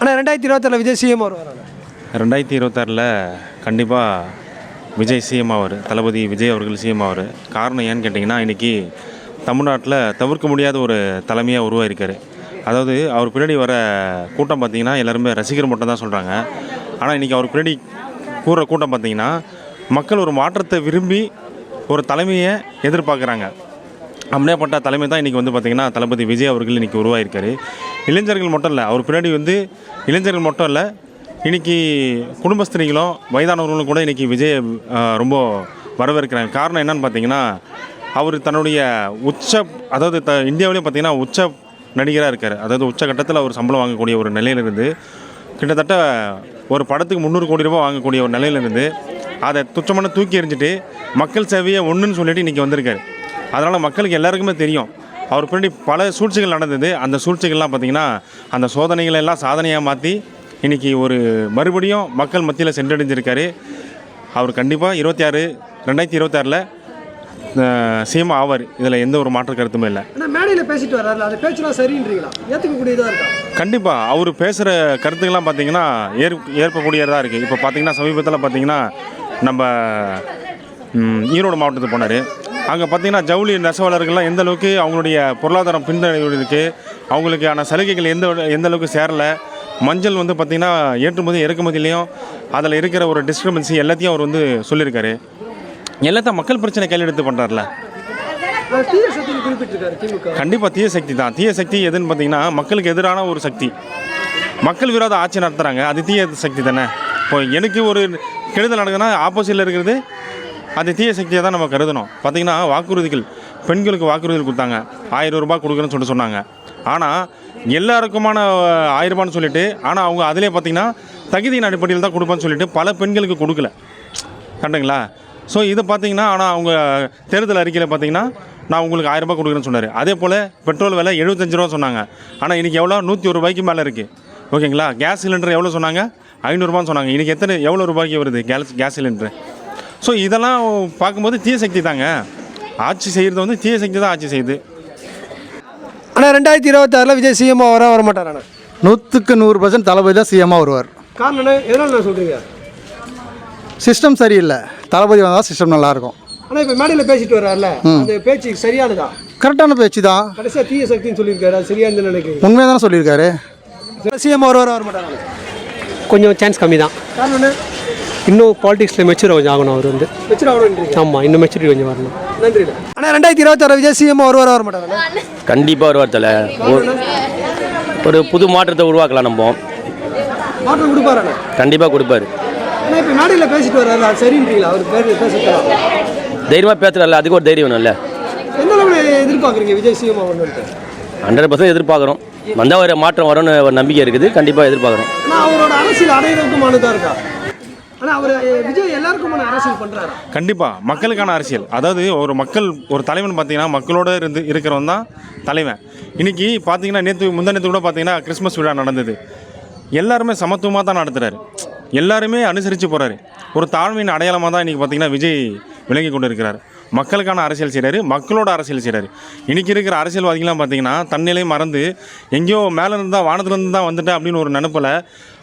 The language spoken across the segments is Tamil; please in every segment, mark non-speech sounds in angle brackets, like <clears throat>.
ஆனால் ரெண்டாயிரத்தி இருபத்தாறில் விஜய் சிஎம் வருவார்? ரெண்டாயிரத்தி இருபத்தாறில் கண்டிப்பாக விஜய் சிஎம் ஆவார். தளபதி விஜய் அவர்கள் சிஎம் ஆவார். காரணம் ஏன்னு கேட்டிங்கன்னா இன்றைக்கி தமிழ்நாட்டில் தவிர்க்க முடியாத ஒரு தலைமையாக உருவாயிருக்காரு. அதாவது அவர் பின்னாடி வர கூட்டம் பார்த்திங்கன்னா எல்லாருமே ரசிகர் மட்டும் தான் சொல்கிறாங்க ஆனால் இன்றைக்கி அவர் பின்னாடி கூற கூட்டம் பார்த்தீங்கன்னா மக்கள் ஒரு மாற்றத்தை விரும்பி ஒரு தலைமையை எதிர்பார்க்குறாங்க. அப்படியேப்பட்ட தலைமை தான் இன்றைக்கி வந்து பார்த்திங்கன்னா தளபதி விஜய் அவர்கள் இன்றைக்கி உருவாயிருக்காரு. இளைஞர்கள் மட்டும் இல்லை அவர் பின்னாடி வந்து இளைஞர்கள் மட்டும் இல்லை இன்றைக்கி குடும்பஸ்திரிகளும் வயதானவர்களும் கூட இன்றைக்கி விஜய் ரொம்ப வரவேற்கிறாங்க. காரணம் என்னன்னு பார்த்தீங்கன்னா அவர் தன்னுடைய உச்ச அதாவது த இந்தியாவிலே பார்த்திங்கன்னா உச்ச நடிகராக இருக்கார். அதாவது உச்சகட்டத்தில் அவர் சம்பளம் வாங்கக்கூடிய ஒரு நிலையிலிருந்து கிட்டத்தட்ட ஒரு படத்துக்கு முந்நூறு கோடி ரூபாய் வாங்கக்கூடிய ஒரு நிலையிலிருந்து அதை துச்சமான தூக்கி எறிஞ்சிட்டு மக்கள் சேவையை ஒன்றுன்னு சொல்லிட்டு இன்றைக்கி வந்திருக்காரு. அதனால் மக்களுக்கு எல்லாருக்குமே தெரியும். அவர் பின்னாடி பல சூழ்ச்சிகள் நடந்தது. அந்த சூழ்ச்சிகள்லாம் பார்த்திங்கன்னா அந்த சோதனைகளை எல்லாம் சாதனையாக மாற்றி இன்றைக்கி ஒரு மறுபடியும் மக்கள் மத்தியில் சென்றடைஞ்சிருக்காரு. அவர் கண்டிப்பாக இருபத்தி ஆறு ரெண்டாயிரத்தி இருபத்தாறில் சிஎம் ஆவார். இதில் எந்த ஒரு மாற்று கருத்துமே இல்லை. ஆனால் மேடையில் பேசிட்டு வர்றாருல அந்த பேச்செல்லாம் சரின்றீங்களா? ஏற்றுக்கக்கூடியதாக இருக்கா? கண்டிப்பாக அவர் பேசுகிற கருத்துக்கள்லாம் பார்த்தீங்கன்னா ஏற் ஏற்பக்கூடியதாக இருக்குது இப்போ பார்த்தீங்கன்னா சமீபத்தில் பார்த்தீங்கன்னா நம்ம ஈரோடு மாவட்டத்துக்கு போனார். அங்கே பார்த்தீங்கன்னா ஜவுளி நெசவாளர்கள்லாம் எந்த அளவுக்கு அவங்களுடைய பொருளாதாரம் பின்தங்கி இருக்குது அவங்களுக்கான சலுகைகள் எந்த எந்த அளவுக்கு சேரலை மஞ்சள் வந்து பார்த்திங்கன்னா ஏற்றுமதி இறக்குமதியிலையும் அதில் இருக்கிற ஒரு டிஸ்டர்பன்சி எல்லாத்தையும் அவர் வந்து சொல்லியிருக்காரு. எல்லாத்தையும் மக்கள் பிரச்சனை கையில் எடுத்து பண்ணுறாருல கண்டிப்பாக தீய சக்தி தான். தீய சக்தி எதுன்னு பார்த்தீங்கன்னா மக்களுக்கு எதிரான ஒரு சக்தி. மக்கள் விரோத ஆட்சி நடத்துகிறாங்க அது தீய சக்தி தானே? இப்போ எனக்கு ஒரு கெடுதல் நடக்குதுன்னா ஆப்போசிட்டில் இருக்கிறது அது தீய சக்தியை தான் நம்ம கருதணும். பார்த்திங்கன்னா வாக்குறுதிகள் பெண்களுக்கு வாக்குறுதிகள் கொடுத்தாங்க. ஆயிரம் ரூபாய் கொடுக்குறேன்னு சொல்லிட்டு சொன்னாங்க. ஆனால் எல்லாருக்குமான ஆயிரரூபான்னு சொல்லிட்டு ஆனால் அவங்க அதிலே பார்த்தீங்கன்னா தகுதியின் அடிப்படையில் தான் கொடுப்பேன்னு சொல்லிட்டு பல பெண்களுக்கு கொடுக்கல. கண்டுங்களா? ஸோ இதை பார்த்தீங்கன்னா ஆனால் அவங்க தேர்தல் அறிக்கையில் பார்த்தீங்கன்னா நான் உங்களுக்கு ஆயிரம் ரூபாய் கொடுக்குறேன்னு சொன்னார். அதே போல் பெட்ரோல் விலை எழுபத்தஞ்சு ரூபா சொன்னாங்க. ஆனால் இன்றைக்கி எவ்வளோ? நூற்றி ஒரு ரூபாய்க்கு மேலே இருக்குது ஓகேங்களா? கேஸ் சிலிண்டர் எவ்வளோ சொன்னாங்க? ஐநூறுரூபான்னு சொன்னாங்க. இன்றைக்கி எத்தனை எவ்வளோ ரூபாய்க்கு வருது? Case gas cylinder. ஸோ இதெல்லாம் பார்க்கும்போது தீய சக்தி தாங்க. ஆட்சி செய்கிறது வந்து தீய சக்தி தான் ஆட்சி செய்யுது. ஆனால் ரெண்டாயிரத்தி இருபத்தாறில் விஜய் சிஎம் வர வர மாட்டாராண்ணா நூற்றுக்கு நூறு பர்சன்ட் தளபதி தான் சிஎம்மாக வருவார். காரணம் எதனால் நான் சொல்கிறீங்க சிஸ்டம் சரியில்லை. தளபதி வந்தால் சிஸ்டம் நல்லாயிருக்கும். ஆனால் இப்போ மேடையில் பேசிட்டு வர்றாருல அந்த பேச்சு சரியானதா? கரெக்டான பேச்சு தான். கடைசியாக தீய சக்தின்னு சொல்லியிருக்காரு சரியானது நினைக்கிறீங்க. உண்மையாக தானே சொல்லியிருக்காரு. சிஎம் வர வர வர மாட்டாராண்ணா கொஞ்சம் சான்ஸ் கம்மி தான் காரணம் என்ன? இன்னும் பாலிடிக்ஸில் மெச்சூர் கொஞ்சம் ஆகணும் அவர் வந்து. ஆமாம் இன்னும் மெச்சூரிட்டி கொஞ்சம் வரணும். நன்றி ஆனால் ரெண்டாயிரத்தி இருபத்தாறு விஜய் சிஎம் வர வர வர மாட்டாராண்ணா கண்டிப்பாக வருவார் தல ஒரு ஒரு புது மாற்றத்தை உருவாக்கலாம் நம்ம. மாற்றம் கொடுப்பாராண்ணா கண்டிப்பாக கொடுப்பாரு. ஆனால் இப்போ மேடையில் பேசிட்டு வர்றாரு. அது சரின்றீங்களா? அவர் பேர் பேசிக்கலாம் தைரியமாக பேசுகிறல்ல அதுக்கு ஒரு தைரியம் வேணும்ல எந்த அளவில் எதிர்பார்க்குறீங்க விஜய் சிஎம் வரணுன்ட்டு ஹண்ட்ரட் பர்சன்ட் எதிர்பார்க்குறோம். வந்தால் ஒரு மாற்றம் வரும்னு ஒரு நம்பிக்கை இருக்குது. கண்டிப்பாக எதிர்பார்க்குறோம். அவரோட அரசியல் அனைவருக்குமானதாக இருக்கா? கண்டிப்பாக மக்களுக்கான அரசியல். அதாவது ஒரு மக்கள் ஒரு தலைவன் பார்த்தீங்கன்னா மக்களோட இருந்து இருக்கிறவன் தான் தலைவன். இன்னைக்கு பார்த்தீங்கன்னா நேற்று முந்தா நேற்று கூட பார்த்தீங்கன்னா கிறிஸ்மஸ் விழா நடந்தது. எல்லாருமே சமத்துவமாக தான் நடத்துகிறாரு எல்லாருமே அனுசரித்து போகிறாரு ஒரு தாழ்மையின் அடையாளமாக தான் இன்றைக்கி பார்த்தீங்கன்னா விஜய் விளங்கி கொண்டு இருக்கிறார் மக்களுக்கான அரசியல் செய்கிறாரு மக்களோட அரசியல் செய்கிறாரு இன்றைக்கி இருக்கிற அரசியல்வாதிகள்லாம் பார்த்திங்கன்னா தன்னிலை மறந்து எங்கேயோ மேலே இருந்தால் தான் வானத்துலேருந்து தான் வந்துட்டேன் அப்படின்னு ஒரு நினப்பில்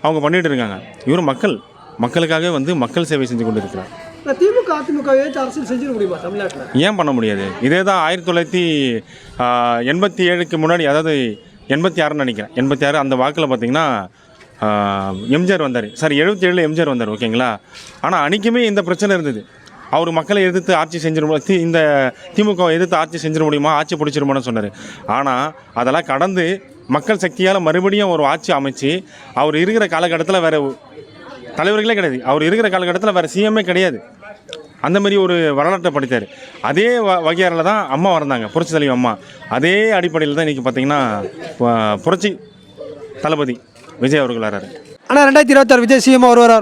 அவங்க பண்ணிகிட்டு இருக்காங்க. இவர் மக்கள். மக்களுக்காகவே வந்து மக்கள் சேவை செஞ்சு கொண்டு இருக்கிறார் திமுக அதிமுக அரசியல் செஞ்சிட முடியுமா தமிழ்நாட்டில்? ஏன் பண்ண முடியாது? இதே தான் ஆயிரத்தி தொள்ளாயிரத்தி எண்பத்தி ஏழுக்கு முன்னாடி அதாவது எண்பத்தி ஆறுன்னு நினைக்கிறேன். எண்பத்தி ஆறு அந்த வாக்கில் பார்த்தீங்கன்னா எம்ஜிஆர் வந்தார். சாரி எழுபத்தி ஏழில் எம்ஜிஆர் வந்தார் ஓகேங்களா? ஆனால் அன்றைக்குமே இந்த பிரச்சனை இருந்தது. அவர் மக்களை எதிர்த்து ஆட்சி செஞ்சிட முடியும் இந்த திமுக எதிர்த்து ஆட்சி செஞ்சிட முடியுமா? ஆட்சி பிடிச்சிருமான்னு சொன்னார். ஆனால் அதெல்லாம் கடந்து மக்கள் சக்தியால் மறுபடியும் ஒரு ஆட்சி அமைச்சு அவர் இருக்கிற காலகட்டத்தில் வேறு தலைவர்களே கிடையாது. அவர் இருக்கிற காலகட்டத்தில் வேறு சிஎம்ஏ கிடையாது. அந்த மாதிரி ஒரு வரலாற்றை படித்தார். அதே வ வகையாரில் தான் அம்மா வந்தாங்க புரட்சி தலைவி அம்மா. அதே அடிப்படையில் தான் இன்றைக்கி பார்த்தீங்கன்னா புரட்சி தளபதி விஜய் அவர்கள் வராரு. ஆனால் ரெண்டாயிரத்தி இருபத்தாறு விஜய் சிஎம் வர வர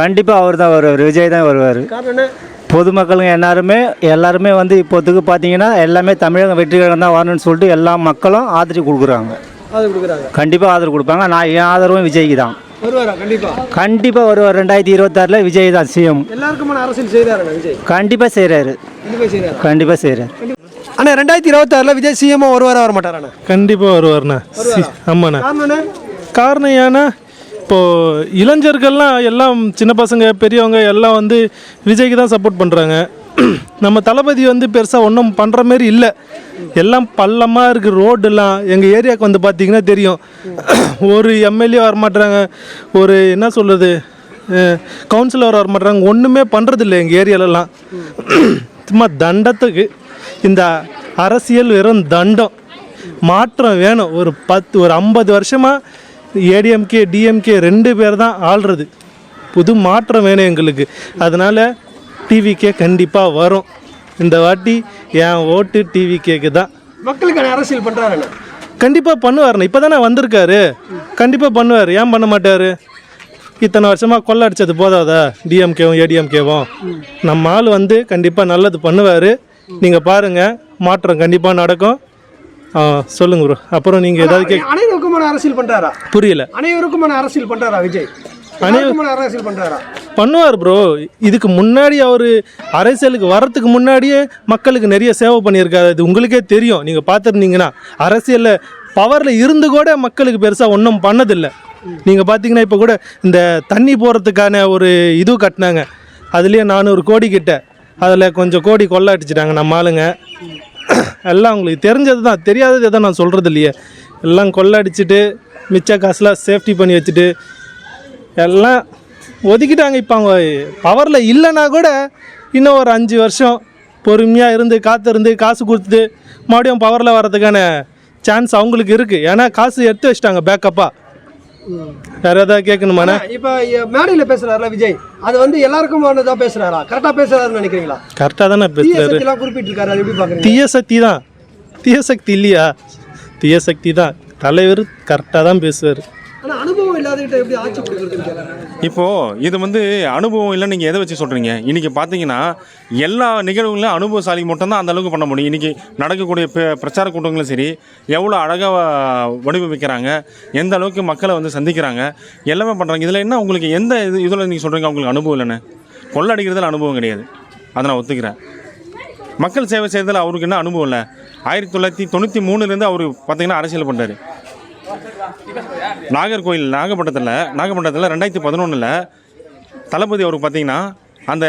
கண்டிப்பாக அவர் தான் வருவார். விஜய் தான் வருவார். காரணம் என்ன? பொதுமக்களுங்க எல்லாருமே எல்லாருமே வந்து இப்போத்துக்கு பார்த்தீங்கன்னா எல்லாமே தமிழகம் வெற்றிகரம் தான் வரணும்னு சொல்லிட்டு எல்லா மக்களும் ஆதரவு கொடுக்குறாங்க. கண்டிப்பாக ஆதரவு கொடுப்பாங்க. நான் என் ஆதரவும் விஜய்க்கு தான். வருவாரா? கண்டிப்பாக கண்டிப்பாக வருவார். ரெண்டாயிரத்தி இருபத்தாறில் விஜய் தான் சிஎம் எல்லாருக்குமான அரசியல் செய்கிறாருண்ணா விஜய்? கண்டிப்பாக செய்கிறாரு கண்டிப்பாக செய்கிறாரு கண்டிப்பாக செய்கிறாரு ஆனால் ரெண்டாயிரத்தி இருபத்தாறில் விஜய் சிஎம் ஒரு வர வர மாட்டாராண்ணா கண்டிப்பாக வருவார்ண்ணா. சி- ஆமாண்ணா. காரணம் ஏன்னா இப்போது இளைஞர்கள்லாம் எல்லாம் சின்ன பசங்க பெரியவங்க எல்லாம் வந்து விஜய்க்கு தான் சப்போர்ட் பண்ணுறாங்க <clears throat> நம்ம தளபதி வந்து பெருசாக ஒன்றும் பண்ணுற மாரி இல்லை. எல்லாம் பள்ளமாக இருக்குது ரோடெல்லாம் எங்கள் ஏரியாவுக்கு வந்து பார்த்தீங்கன்னா தெரியும். <clears throat> ஒரு எம்எல்ஏ வரமாட்றாங்க ஒரு என்ன சொல்கிறது கவுன்சிலர் வரமாட்றாங்க ஒன்றுமே பண்ணுறதில்ல எங்கள் ஏரியாலலாம் <clears throat> சும்மா தண்டத்துக்கு. இந்த அரசியல் வெறும் தண்டம். மாற்றம் வேணும். ஒரு பத்து ஒரு ஐம்பது வருஷமாக ஏடிஎம்கே டிஎம்கே ரெண்டு பேர் தான் ஆள்றது. புது மாற்றம் வேணும் எங்களுக்கு. அதனால் டிவிக்கே கண்டிப்பாக வரும். இந்த வாட்டி என் ஓட்டு டிவிகேக்கு தான். மக்களுக்கான அரசியல் பண்றாரு கண்டிப்பாக பண்ணுவார்ண்ணே இப்போ தானே வந்திருக்காரு. கண்டிப்பாக பண்ணுவார். ஏன் பண்ண மாட்டார்? இத்தனை வருஷமாக கொள்ள அடிச்சது போதாதா டிஎம்கேவும் ஏடிஎம்கேவும் நம்ம ஆள் வந்து கண்டிப்பாக நல்லது பண்ணுவார். நீங்கள் பாருங்கள் மாற்றம் கண்டிப்பாக நடக்கும். சொல்லுங்க ப்ரோ அப்புறம் நீங்கள் ஏதாவது அனைவருக்குமான அரசியல் பண்றாரா? புரியல. அனைவருக்குமான அரசியல் பண்றாரா விஜய்? அரசியல் பண்றாரா? பண்ணுவார் ப்ரோ இதுக்கு முன்னாடி அவர் அரசியலுக்கு வரத்துக்கு முன்னாடியே மக்களுக்கு நிறைய சேவை பண்ணியிருக்காரு. அது உங்களுக்கே தெரியும். நீங்கள் பார்த்துருந்தீங்கன்னா அரசியலில் பவரில் இருந்து கூட மக்களுக்கு பெருசாக ஒன்றும் பண்ணதில்லை. நீங்கள் பார்த்தீங்கன்னா இப்போ கூட இந்த தண்ணி போகிறதுக்கான ஒரு இது கட்டினாங்க. அதுலேயே நானூறு கோடி கிட்ட. அதில் கொஞ்சம் கோடி கொள்ள அடிச்சிட்டாங்க நம்ம ஆளுங்க. எல்லாம் உங்களுக்கு தெரிஞ்சது தான். தெரியாதது எதை நான் சொல்கிறது இல்லையே எல்லாம் கொள்ளடிச்சிட்டு மிச்ச காசுலாம் சேஃப்டி பண்ணி வச்சுட்டு எல்லாம் ஒதுக்கிட்டாங்க இப்போ அவங்க. பவரில் இல்லைன்னா கூட இன்னும் ஒரு அஞ்சு வருஷம் பொறுமையாக இருந்து காத்திருந்து காசு கொடுத்துட்டு மறுபடியும் பவரில் வர்றதுக்கான சான்ஸ் அவங்களுக்கு இருக்குது ஏன்னா காசு எடுத்து வச்சிட்டாங்க பேக்கப்பாக வேறு ஏதாவது கேட்கணுமாண்ணே? இப்ப மேடையில பேசுறாருல விஜய். அது வந்து எல்லாருக்கும் தான் பேசுறாரா? கரெக்டா பேசுறாருன்னு நினைக்கிறீங்களா? கரெக்டாக தானே எல்லாம் குறிப்பிட்டிருக்காரு அது எப்படி பாக்குறீங்க? தீய சக்தி தான். தீய சக்தி இல்லையா? தீய சக்தி தான். தலைவர் கரெக்டாக தான் பேசுவார். அனுபவம் இல்லாதவங்க எப்படி ஆட்சி கொடுக்குறதுன்னு இப்போ இப்போது இது வந்து அனுபவம் இல்லை நீங்கள் எதை வச்சு சொல்கிறீங்க இன்றைக்கி பார்த்தீங்கன்னா எல்லா நிகழ்வுகளையும் அனுபவசாலி மட்டும்தான் அந்த அளவுக்கு பண்ண முடியும். இன்றைக்கி நடக்கக்கூடிய பிரச்சார கூட்டங்களும் சரி எவ்வளோ அழகாக வடிவமைக்கிறாங்க எந்த அளவுக்கு மக்களை வந்து சந்திக்கிறாங்க எல்லாமே பண்ணுறாங்க இதில் என்ன உங்களுக்கு எந்த இது இதில் நீங்கள் சொல்கிறீங்க உங்களுக்கு அனுபவம் இல்லைன்னு. கொள்ளடிக்கிறதுல அனுபவம் கிடையாது. அதை நான் ஒத்துக்கிறேன். மக்கள் சேவை செய்யறதுல அவருக்கு என்ன அனுபவம் இல்லை? ஆயிரத்தி தொள்ளாயிரத்தி தொண்ணூற்றி மூணுலேருந்து அவர் பார்த்திங்கன்னா அரசியல் பண்ணுறாரு நாகர்கோயில் நாகப்பட்டினத்தில் நாகப்பட்டினத்தில் ரெண்டாயிரத்தி பதினொன்றில் தளபதி அவருக்கு பார்த்தீங்கன்னா அந்த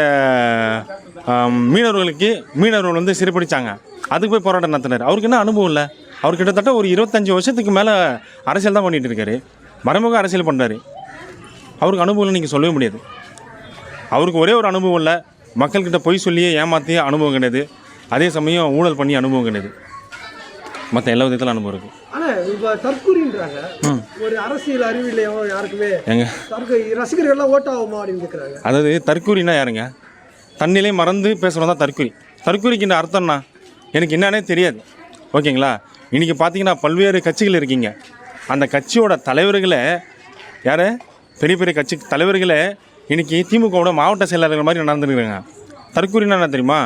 மீனவர்களுக்கு மீனவர்கள் வந்து சிறைப்பிடிச்சாங்க. அதுக்கு போய் போராட்டம் நடத்தினார். அவருக்கு என்ன அனுபவம் இல்லை? அவர் கிட்டத்தட்ட ஒரு இருபத்தஞ்சி வருஷத்துக்கு மேலே அரசியல் தான் பண்ணிகிட்டு இருக்காரு. மறைமுக அரசியல் பண்ணுறாரு அவருக்கு அனுபவம் நீங்கள் சொல்லவே முடியாது. அவருக்கு ஒரே ஒரு அனுபவம் இல்லை. மக்கள்கிட்ட பொய் சொல்லியே ஏமாற்றி அனுபவம் கிடையாது. அதே சமயம் ஊழல் பண்ணி அனுபவம் கிடையாது. மற்ற எல்லா விதத்தில் அனுபவம் இருக்குது ஆனா இப்ப தற்கூரின்றாங்க ஒரு அரசியல் அறிவு இல்லையோ யாருக்குமே ஏங்க தற்கு ரசிகர்கள் எல்லாம் ஓட்ட ஆகுமா அப்படின்னு கேட்கறாங்க அதாவது தற்கூரினா யாருங்க? தன்னிலே மறந்து பேசுகிறது தான் தற்கூரி தற்கூரிக்கு இந்த அர்த்தம்னா எனக்கு என்னன்னே தெரியாது. ஓகேங்களா? இன்றைக்கி பார்த்தீங்கன்னா பல்வேறு கட்சிகள் இருக்கீங்க. அந்த கட்சியோட தலைவர்களே யார்? பெரிய பெரிய கட்சி தலைவர்களே இன்றைக்கி திமுகவோட மாவட்ட செயலாளர்கள் மாதிரி நடந்துருக்குறாங்க தற்கூரினா என்ன தெரியுமா?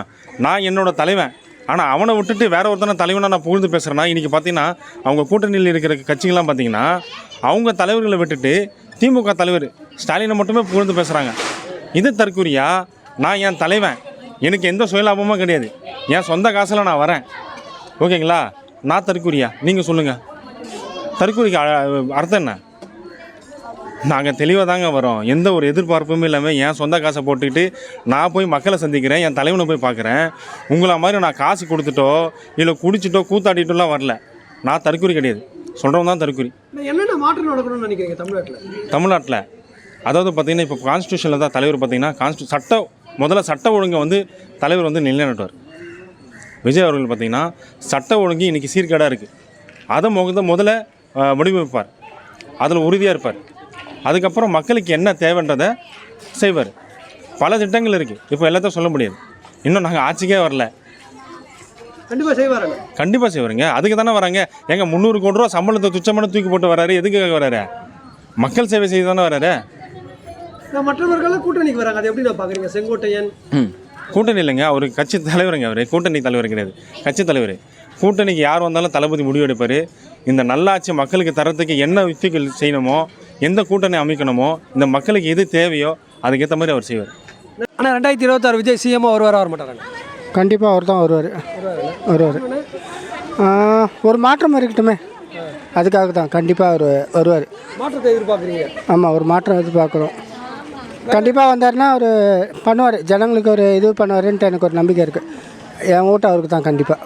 நான் என்னோட தலைவன். ஆனால் அவனை விட்டுட்டு வேற ஒருத்தனை தலைவனை நான் புகழ்ந்து பேசுகிறேன்னா இன்றைக்கி பார்த்தீங்கன்னா அவங்க கூட்டணியில் இருக்கிற கட்சிகள்லாம் பார்த்தீங்கன்னா அவங்க தலைவர்களை விட்டுட்டு திமுக தலைவர் ஸ்டாலினை மட்டுமே புகழ்ந்து பேசுகிறாங்க இது தற்கூரியா? நான் என் தலைவன். எனக்கு எந்த சுயலாபமும் கிடையாது. என் சொந்த காசில் நான் வரேன். ஓகேங்களா? நான் தற்கூரியா? நீங்கள் சொல்லுங்கள் தற்கூரிக்கு அ- அர்த்தம் என்ன? நாங்கள் தெளிவாக தாங்க வரோம். எந்த ஒரு எதிர்பார்ப்பும் இல்லாமல் என் சொந்த காசை போட்டுக்கிட்டு நான் போய் மக்களை சந்திக்கிறேன் என் தலைவனை போய் பார்க்குறேன். உங்களை மாதிரி நான் காசு கொடுத்துட்டோ இல்லை குடிச்சிட்டோ கூத்தாடிட்டோலாம் வரல. நான் தற்கூரி கிடையாது. சொல்கிறவன் தான் தற்கூரி என்னென்ன மாற்றம் நடக்கணும்னு நினைக்கிறீங்க தமிழ்நாட்டுல? தமிழ்நாட்டில் அதாவது பார்த்தீங்கன்னா இப்போ கான்ஸ்டியூஷனில் தான் தலைவர் பார்த்தீங்கன்னா கான்ஸ்டி சட்ட முதல்ல சட்ட ஒழுங்கை வந்து தலைவர் வந்து நிலைநாட்டுவார். விஜய் அவர்கள் பார்த்தீங்கன்னா சட்ட ஒழுங்கு இன்றைக்கி சீர்கேடாக இருக்குது அதை முகத முதல்ல வடிவமைப்பார் அதில் உறுதியாக இருப்பார். அதுக்கப்புறம் மக்களுக்கு என்ன தேவைன்றதை செய்வார். பல திட்டங்கள் இருக்குது இப்போ எல்லாத்தையும் சொல்ல முடியாது. இன்னும் நாங்கள் ஆட்சிக்கே வரல. கண்டிப்பா செய்வாருங்க கண்டிப்பாக செய்வாருங்க. அதுக்கு தானே வராங்க. எங்க முந்நூறு கோடி ரூபா சம்பளத்தை துச்சமான தூக்கி போட்டு வராரு. எதுக்காக வராரு? மக்கள் சேவை செய்து தானே வராரு? மற்றவர்கள்லாம் கூட்டணிக்கு வராங்க. அது எப்படி நான் பாக்குறீங்க செங்கோட்டையன். கூட்டணி இல்லைங்க. அவர் கட்சி தலைவருங்க அவர். கூட்டணி தலைவர் கிடையாது. கட்சி தலைவர். கூட்டணிக்கு யார் வந்தாலும் தளபதி முடிவெடுப்பார். இந்த நல்லாட்சி மக்களுக்கு தரத்துக்கு என்ன யுக்திகள் செய்யணுமோ எந்த கூட்டணி அமைக்கணுமோ இந்த மக்களுக்கு எது தேவையோ அதுக்கேற்ற மாதிரி அவர் செய்வார். ஆனா ரெண்டாயிரத்தி இருபத்தாறு விஜய் சிஎம் வருவாரா வர மாட்டாராங்க கண்டிப்பாக அவர் தான் வருவார். வருவார். ஒரு மாற்றம் இருக்கட்டுமே. அதுக்காக தான் கண்டிப்பாக அவர் வருவார். மாற்றத்தை எதிர்பார்க்குறீங்க? ஆமாம் ஒரு மாற்றம் எதிர்பார்க்குறோம். கண்டிப்பாக வந்தாருன்னா அவர் பண்ணுவார். ஜனங்களுக்கு ஒரு இது பண்ணுவாருன்ட்டு எனக்கு ஒரு நம்பிக்கை இருக்குது என் ஓட்டு அவருக்கு தான் கண்டிப்பாக